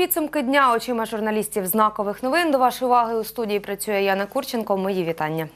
Підсумки дня очима журналістів знакових новин. До вашої уваги у студії працює Яна Курченко. Мої вітання.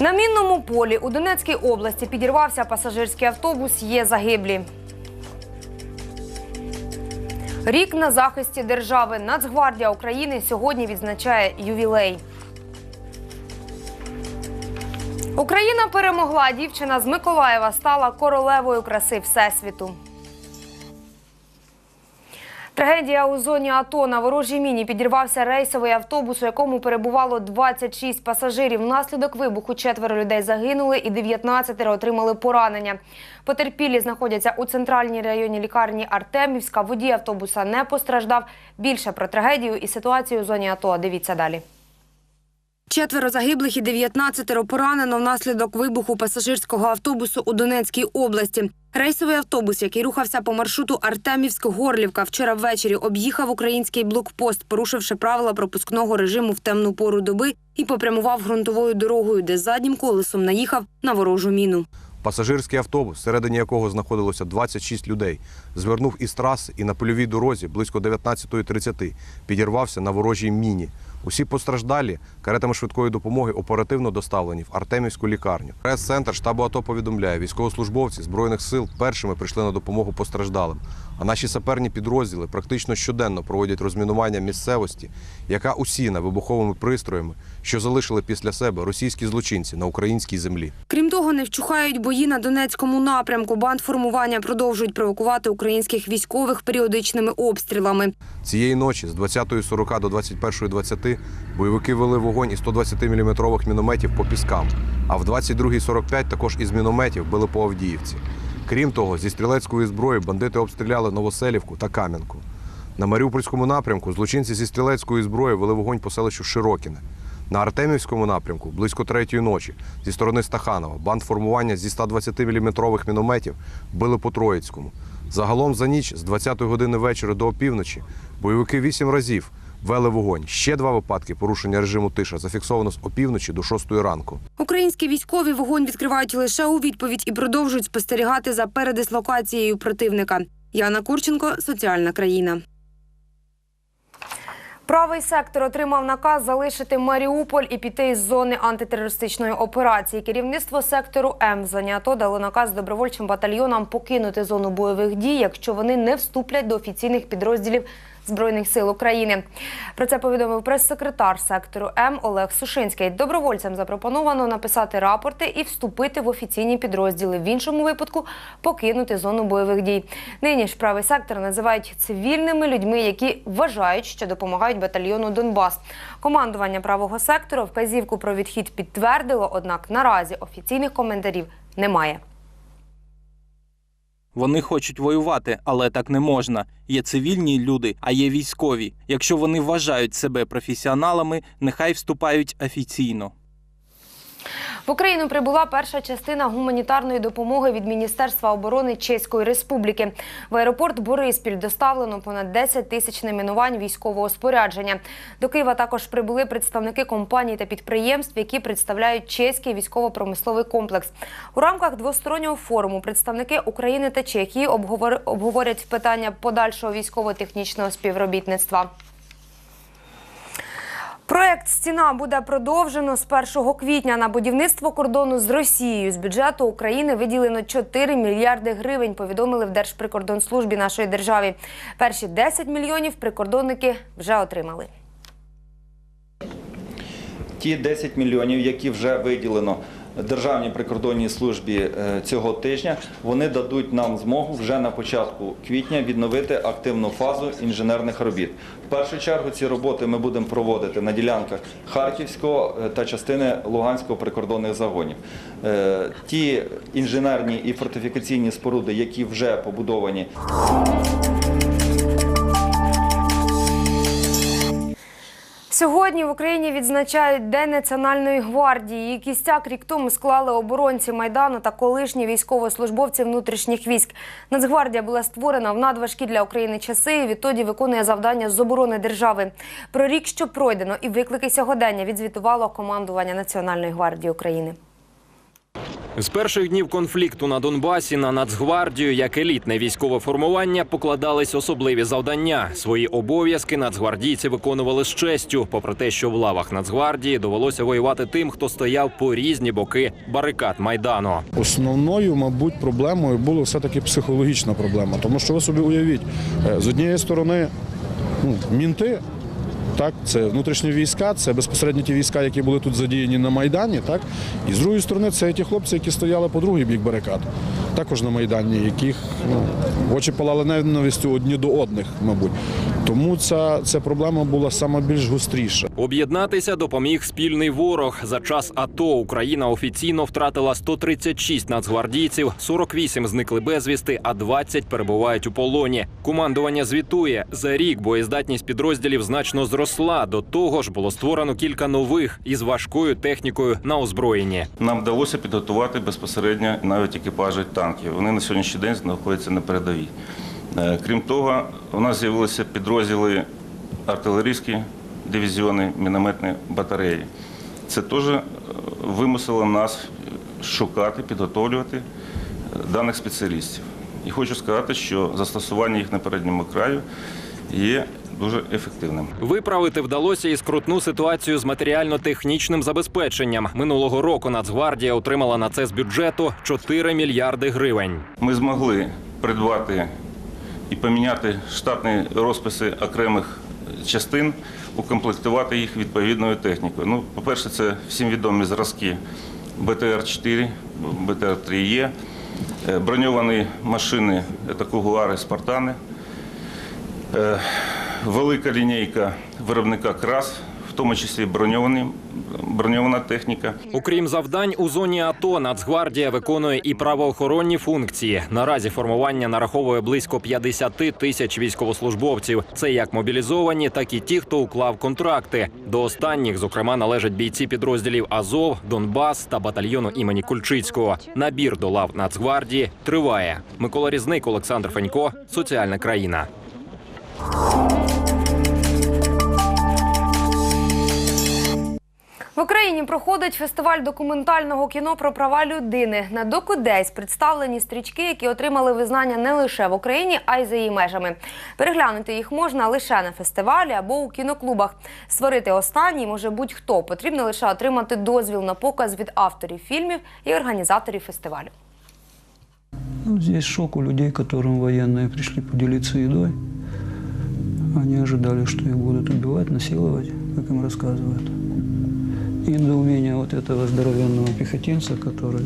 На мінному полі у Донецькій області підірвався пасажирський автобус. Є загиблі. Рік на захисті держави. Нацгвардія України сьогодні відзначає ювілей. Україна перемогла. Дівчина з Миколаєва стала королевою краси Всесвіту. Трагедія у зоні АТО на ворожій міні підірвався рейсовий автобус, у якому перебувало 26 пасажирів. Внаслідок вибуху четверо людей загинули і 19 отримали поранення. Потерпілі знаходяться у центральній районі лікарні Артемівська. Водій автобуса не постраждав. Більше про трагедію і ситуацію у зоні АТО. Дивіться далі. Четверо загиблих і 19 поранено внаслідок вибуху пасажирського автобусу у Донецькій області. Рейсовий автобус, який рухався по маршруту Артемівськ-Горлівка, вчора ввечері об'їхав український блокпост, порушивши правила пропускного режиму в темну пору доби і попрямував ґрунтовою дорогою, де заднім колесом наїхав на ворожу міну. Пасажирський автобус, всередині якого знаходилося 26 людей, звернув із траси і на польовій дорозі близько 19.30 підірвався на ворожій міні. Усі постраждалі каретами швидкої допомоги оперативно доставлені в Артемівську лікарню. Прес-центр штабу АТО повідомляє, військовослужбовці збройних сил першими прийшли на допомогу постраждалим. А наші саперні підрозділи практично щоденно проводять розмінування місцевості, яка усіяна вибуховими пристроями, що залишили після себе російські злочинці на українській землі. Крім того, не вчухають бої на Донецькому напрямку. Бандформування продовжують провокувати українських військових періодичними обстрілами. Цієї ночі з 20.40 до 21.20 бойовики вели вогонь із 120-мм мінометів по піскам, а в 22.45 також із мінометів били по Авдіївці. Крім того, зі стрілецької зброї бандити обстріляли Новоселівку та Кам'янку. На Маріупольському напрямку злочинці зі стрілецької зброї вели вогонь по селищу Широкіне. На Артемівському напрямку близько третьої ночі зі сторони Стаханова банд формування зі 120-мм мінометів били по Троїцькому. Загалом за ніч з 20-ї години вечора до опівночі бойовики вісім разів вели вогонь. Ще два випадки порушення режиму тиша зафіксовано з опівночі до 6 ранку. Українські військові вогонь відкривають лише у відповідь і продовжують спостерігати за передислокацією противника. Яна Курченко, соціальна країна. Правий сектор отримав наказ залишити Маріуполь і піти із зони антитерористичної операції. Керівництво сектору М зайнято дало наказ добровольчим батальйонам покинути зону бойових дій, якщо вони не вступлять до офіційних підрозділів Збройних сил України. Про це повідомив прес-секретар сектору М Олег Сушинський. Добровольцям запропоновано написати рапорти і вступити в офіційні підрозділи. В іншому випадку покинути зону бойових дій. Нині ж правий сектор називають цивільними людьми, які вважають, що допомагають батальйону Донбас. Командування правого сектору вказівку про відхід підтвердило, однак наразі офіційних коментарів немає. Вони хочуть воювати, але так не можна. Є цивільні люди, а є військові. Якщо вони вважають себе професіоналами, нехай вступають офіційно. В Україну прибула перша частина гуманітарної допомоги від Міністерства оборони Чеської Республіки. В аеропорт Бориспіль доставлено понад 10 тисяч найменувань військового спорядження. До Києва також прибули представники компаній та підприємств, які представляють чеський військово-промисловий комплекс. У рамках двостороннього форуму представники України та Чехії обговор- обговорять питання подальшого військово-технічного співробітництва. Проект Стіна буде продовжено з 1 квітня. На будівництво кордону з Росією з бюджету України виділено 4 мільярди гривень. Повідомили в Держприкордонслужбі нашої держави. Перші 10 мільйонів прикордонники вже отримали. Ті 10 мільйонів, які вже виділено Державній прикордонній службі е, цього тижня, вони дадуть нам змогу вже на початку квітня відновити активну фазу інженерних робіт. В першу чергу ці роботи ми будемо проводити на ділянках Харківського е, та частини Луганського прикордонних загонів. Е, Ті інженерні і фортифікаційні споруди, які вже побудовані Сьогодні в Україні відзначають День Національної гвардії. Її кістяк рік тому склали оборонці Майдану та колишні військовослужбовці внутрішніх військ. Нацгвардія була створена в надважкі для України часи і відтоді виконує завдання з оборони держави. Про рік, що пройдено, і виклики сьогодення відзвітувало командування Національної гвардії України. З перших днів конфлікту на Донбасі на Нацгвардію як елітне військове формування покладались особливі завдання. Свої обов'язки нацгвардійці виконували з честю, попри те, що в лавах Нацгвардії довелося воювати тим, хто стояв по різні боки барикад майдану. Основною, мабуть, проблемою була все-таки психологічна проблема. Тому що ви собі уявіть, е, з однієї сторони, ну, мінти, так, це внутрішні війська, це безпосередньо ті війська, які були тут задіяні на Майдані, так, і з другої сторони, це ті хлопці, які стояли по другий бік барикад, також на Майдані, яких ну, очі палали ненавистю одні до одних, мабуть. Тому ця, ця проблема була саме більш гостріша. Об'єднатися допоміг спільний ворог. За час АТО Україна офіційно втратила 136 нацгвардійців, 48 зникли безвісти, а 20 перебувають у полоні. Командування звітує за рік боєздатність підрозділів значно зросла. До того ж було створено кілька нових із важкою технікою на озброєнні. Нам вдалося підготувати безпосередньо навіть екіпажі танків. Вони на сьогоднішній день знаходяться на передовій. Е, Крім того, у нас з'явилися підрозділи артилерійські дивізіони, мінометні батареї. Це теж е, вимусило нас шукати, підготовлювати е, даних спеціалістів. І хочу сказати, що застосування їх на передньому краю є дуже ефективним. Виправити вдалося і скрутну ситуацію з матеріально-технічним забезпеченням. Минулого року Нацгвардія отримала на це з бюджету 4 мільярди гривень. Ми змогли придбати і поміняти штатні розписи окремих частин, укомплектувати їх відповідною технікою. Ну, по-перше, це всім відомі зразки БТР-4, БТР-3Е, е, броньовані машини це Кугуари, Спартани, е, велика лінійка виробника КРАС, в тому числі броньовані, броньована техніка. Окрім завдань у зоні АТО, Нацгвардія виконує і правоохоронні функції. Наразі формування нараховує близько 50 тисяч військовослужбовців. Це як мобілізовані, так і ті, хто уклав контракти. До останніх, зокрема, належать бійці підрозділів Азов, Донбас та батальйону імені Кульчицького. Набір до лав Нацгвардії триває. Микола Різник, Олександр Фенько, соціальна країна. В Україні проходить фестиваль документального кіно про права людини. На Докудейс представлені стрічки, які отримали визнання не лише в Україні, а й за її межами. Переглянути їх можна лише на фестивалі або у кіноклубах. Створити останній може будь-хто. Потрібно лише отримати дозвіл на показ від авторів фільмів і організаторів фестивалю. Ну, здесь шок у людей, которым военные пришли поделиться едой. Они ожидали, что их будут убивать, насиловать, как им рассказывают. И недоумение вот этого здоровенного пехотинца, который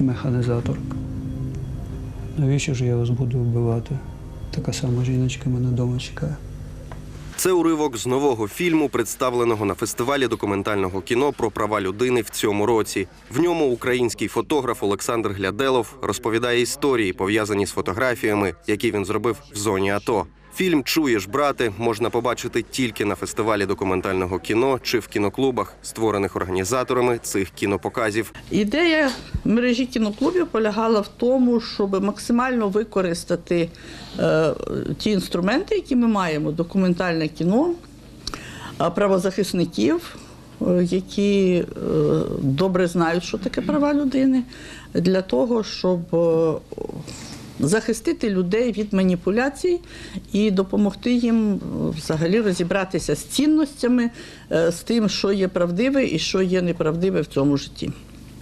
механизатор. Навіщо ж я вас буду вбивати? Така сама жіночка мене вдома чекає. Це уривок з нового фільму, представленого на фестивалі документального кіно про права людини в цьому році. В ньому український фотограф Олександр Гляделов розповідає історії, пов'язані з фотографіями, які він зробив в зоні АТО. Фільм Чуєш, брате можна побачити тільки на фестивалі документального кіно чи в кіноклубах, створених організаторами цих кінопоказів. Ідея мережі кіноклубів полягала в тому, щоб максимально використати е, ті інструменти, які ми маємо: документальне кіно, правозахисників, е, які е, добре знають, що таке права людини, для того, щоб захистити людей від маніпуляцій і допомогти їм е, взагалі розібратися з цінностями, е, з тим, що є правдиве і що є неправдиве в цьому житті.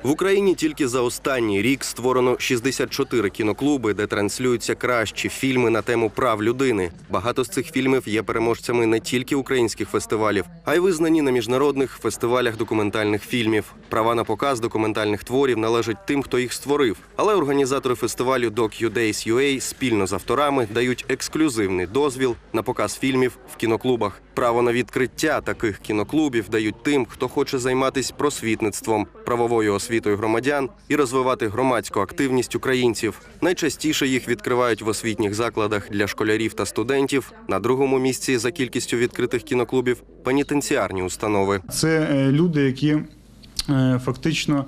В Україні тільки за останній рік створено 64 кіноклуби, де транслюються кращі фільми на тему прав людини. Багато з цих фільмів є переможцями не тільки українських фестивалів, а й визнані на міжнародних фестивалях документальних фільмів. Права на показ документальних творів належать тим, хто їх створив. Але організатори фестивалю DocUdays.ua спільно з авторами дають ексклюзивний дозвіл на показ фільмів в кіноклубах. Право на відкриття таких кіноклубів дають тим, хто хоче займатися просвітництвом, правовою освітою громадян і розвивати громадську активність українців. Найчастіше їх відкривають в освітніх закладах для школярів та студентів. На другому місці за кількістю відкритих кіноклубів пенітенціарні установи. Це е, люди, які е, фактично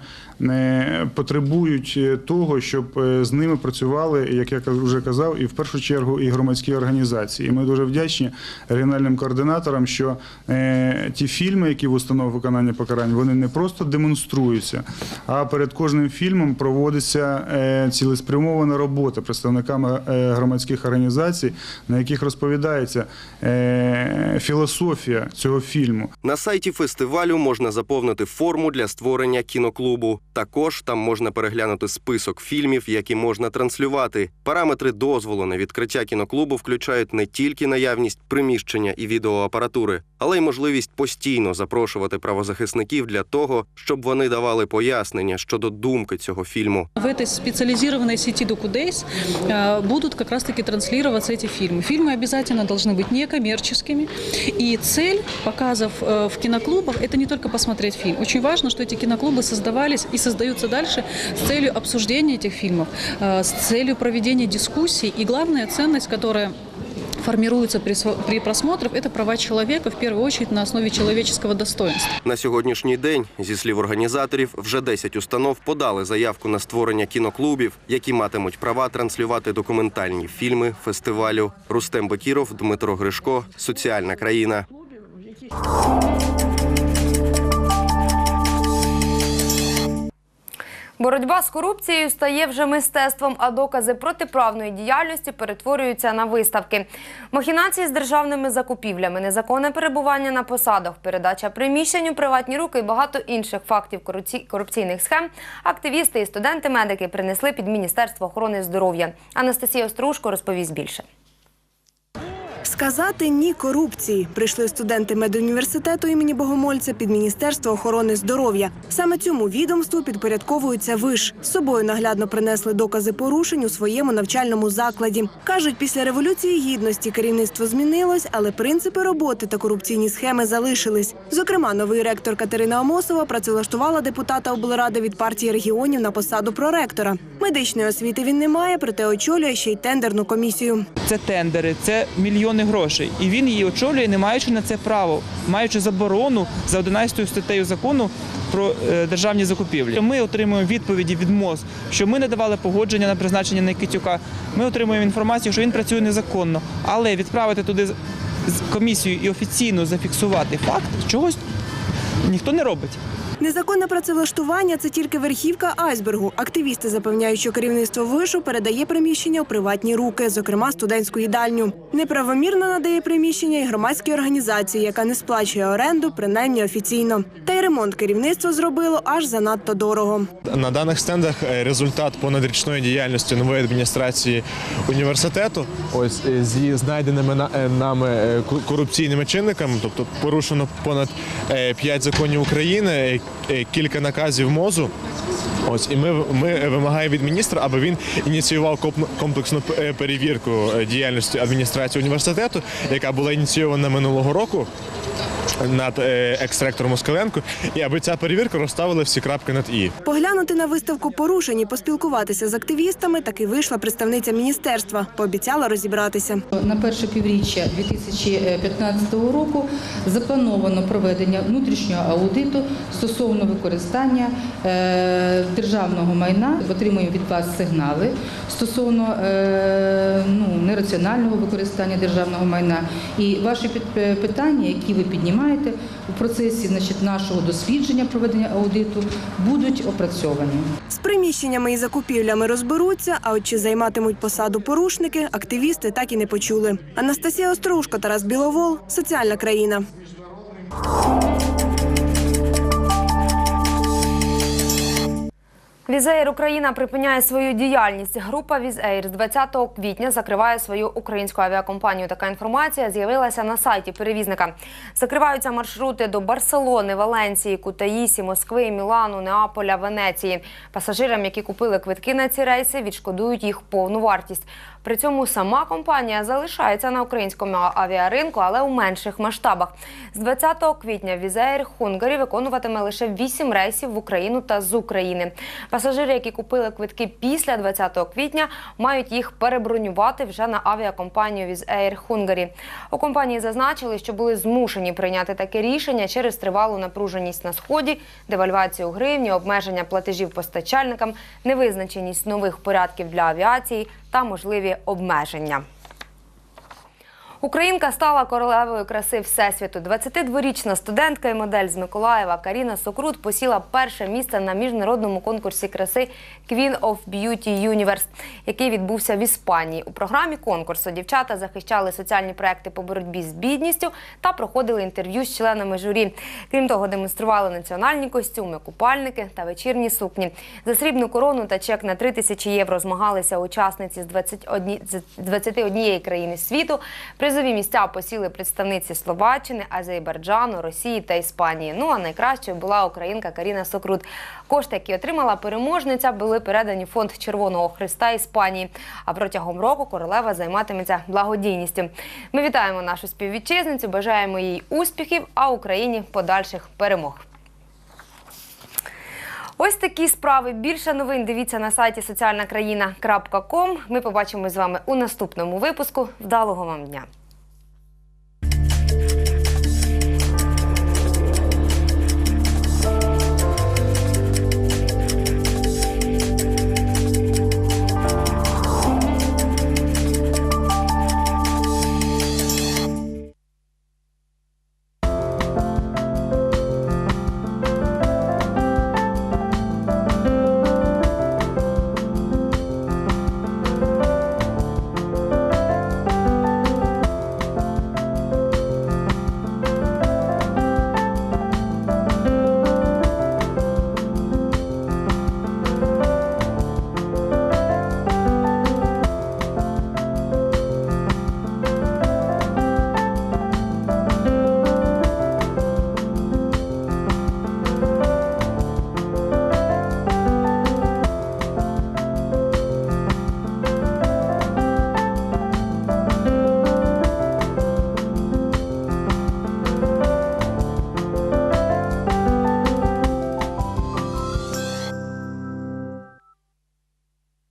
потребують е, того, щоб е, з ними працювали, як я вже казав, і в першу чергу і громадські організації. І ми дуже вдячні регіональним координаторам, що е, ті фільми, які в установах виконання покарань, вони не просто демонструються, а перед кожним фільмом проводиться цілеспрямована робота представниками громадських організацій, на яких розповідається філософія цього фільму. На сайті фестивалю можна заповнити форму для створення кіноклубу. Також там можна переглянути список фільмів, які можна транслювати. Параметри дозволу на відкриття кіноклубу включають не тільки наявність приміщення і відеоапаратури, але й можливість постійно запрошувати правозахисників для того, щоб вони давали пояснення щодо думки цього фільму. В этой специализированной сети DocuDays э, будут как раз-таки транслироваться эти фильмы. Фильмы обязательно должны быть некоммерческими. И цель показов э, в киноклубах – это не только посмотреть фильм. Очень важно, что эти киноклубы создавались и создаются дальше с целью обсуждения этих фильмов, э, с целью проведения дискуссий. И главная ценность, которая формируется при, сво- при просмотрах, это права человека, в первую очередь на основе человеческого достоинства. На сьогоднішній день, зі слів організаторів, вже 10 установ подали заявку на створення кіноклубів, які матимуть права транслювати документальні фільми фестивалю. Рустем Бекіров, Дмитро Гришко, Соціальна країна. Боротьба з корупцією стає вже мистецтвом, а докази протиправної діяльності перетворюються на виставки. Махінації з державними закупівлями, незаконне перебування на посадах, передача приміщень у приватні руки і багато інших фактів корупці- корупційних схем. Активісти і студенти-медики принесли під Міністерство охорони здоров'я. Анастасія Острушко розповість більше. Сказати ні корупції прийшли студенти медуніверситету імені Богомольця під Міністерство охорони здоров'я. Саме цьому відомству підпорядковується виш. З собою наглядно принесли докази порушень у своєму навчальному закладі. кажуть, після революції гідності керівництво змінилось, але принципи роботи та корупційні схеми залишились. Зокрема, новий ректор Катерина Амосова працевлаштувала депутата облради від партії регіонів на посаду проректора. Медичної освіти він не має, проте очолює ще й тендерну комісію. це тендери, це мільйони грошей. І він її очолює, не маючи на це право, маючи заборону за 11 статтею закону про е, державні закупівлі. Ми отримуємо відповіді від МОЗ, що ми не давали погодження на призначення Никитюка. Ми отримуємо інформацію, що він працює незаконно, але відправити туди комісію і офіційно зафіксувати факт чогось ніхто не робить. Незаконне працевлаштування це тільки верхівка айсбергу. Активісти запевняють, що керівництво вишу передає приміщення у приватні руки, зокрема студентську їдальню. Неправомірно надає приміщення і громадській організації, яка не сплачує оренду, принаймні офіційно. Та й ремонт керівництво зробило аж занадто дорого. На даних стендах е, результат понадрічної діяльності нової адміністрації університету. Ось е, з знайденими на- е, нами корупційними чинниками, тобто порушено понад 5 законів України, кілька наказів МОЗу. Ось і ми, ми вимагаємо від міністра, аби він ініціював комплексну е, перевірку е, діяльності адміністрації університету, яка була ініційована минулого року над е, екс-ректором Москаленко, і аби ця перевірка розставила всі крапки над і. Поглянути на виставку порушень і поспілкуватися з активістами таки вийшла представниця міністерства. Пообіцяла розібратися. На перше півріччя 2015 року заплановано проведення внутрішнього аудиту стосовно використання е, державного майна. Отримуємо від вас сигнали стосовно е, ну, нераціонального використання державного майна. І ваші під- питання, які ви піднімаєте у процесі значить, нашого дослідження проведення аудиту, будуть опрацьовані. З приміщеннями і закупівлями розберуться, а от чи займатимуть посаду порушники, активісти так і не почули. Анастасія Острушко, Тарас Біловол, соціальна країна. Візеєр Україна припиняє свою діяльність. Група Візеєр з 20 квітня закриває свою українську авіакомпанію. Така інформація з'явилася на сайті перевізника. Закриваються маршрути до Барселони, Валенції, Кутаїсі, Москви, Мілану, Неаполя, Венеції. Пасажирам, які купили квитки на ці рейси, відшкодують їх повну вартість. При цьому сама компанія залишається на українському авіаринку, але у менших масштабах. З 20 квітня Візеєр Хунгарі виконуватиме лише 8 рейсів в Україну та з України. Пасажири, які купили квитки після 20 квітня, мають їх перебронювати вже на авіакомпанію Air Hungary. У компанії зазначили, що були змушені прийняти таке рішення через тривалу напруженість на сході, девальвацію гривні, обмеження платежів постачальникам, невизначеність нових порядків для авіації та можливі обмеження. Українка стала королевою краси всесвіту. 22-річна студентка і модель з Миколаєва Каріна Сокрут посіла перше місце на міжнародному конкурсі краси Queen of Beauty Universe, який відбувся в Іспанії. У програмі конкурсу дівчата захищали соціальні проекти по боротьбі з бідністю та проходили інтерв'ю з членами журі. Крім того, демонстрували національні костюми, купальники та вечірні сукні. За срібну корону та чек на 3 тисячі євро змагалися учасниці з 21, з 21 країни світу. Призові місця посіли представниці Словаччини, Азербайджану, Росії та Іспанії. Ну а найкращою була українка Каріна Сокрут. Кошти, які отримала переможниця, були передані фонд Червоного Христа Іспанії. А протягом року королева займатиметься благодійністю. Ми вітаємо нашу співвітчизницю, бажаємо їй успіхів, а Україні подальших перемог. Ось такі справи. Більше новин дивіться на сайті соціальна країна.ком. Ми побачимось з вами у наступному випуску. Вдалого вам дня!